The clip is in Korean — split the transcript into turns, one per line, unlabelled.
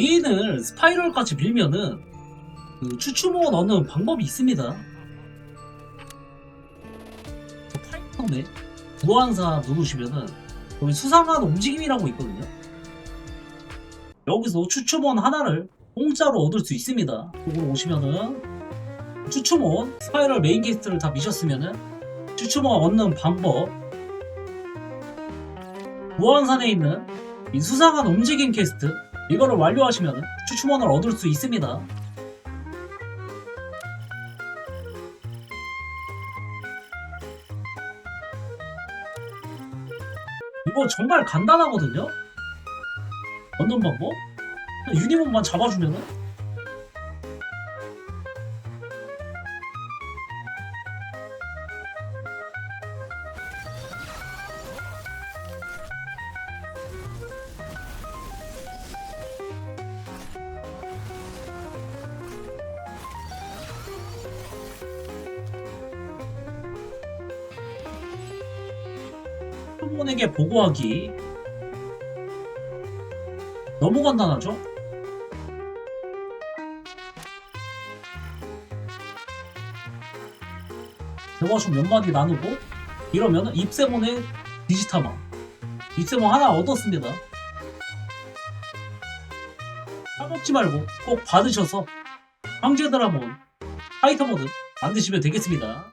개인을 스파이럴같이 밀면은 그 추추모 넣는 방법이 있습니다. 저 파이터네 무한사 누르시면은 여기 수상한 움직임이라고 있거든요. 여기서 추추몬 하나를 공짜로 얻을 수 있습니다. 그걸 오시면은 추추몬 스파이럴 메인 퀘스트를 다 미셨으면은 추추몬 얻는 방법 무한산에 있는 이 수상한 움직임 퀘스트 이거를 완료하시면 추추몬을 얻을 수 있습니다. 이거 정말 간단하거든요. 얻는 방법? 유니몬만 잡아주면은 부모에게 보고하기. 너무 간단하죠? 대화수 몇 마디 나누고 이러면 입세몬의 디지타마 입세몬 하나 얻었습니다. 까먹지 말고 꼭 받으셔서 황제 드라몬 파이터 모드 만드시면 되겠습니다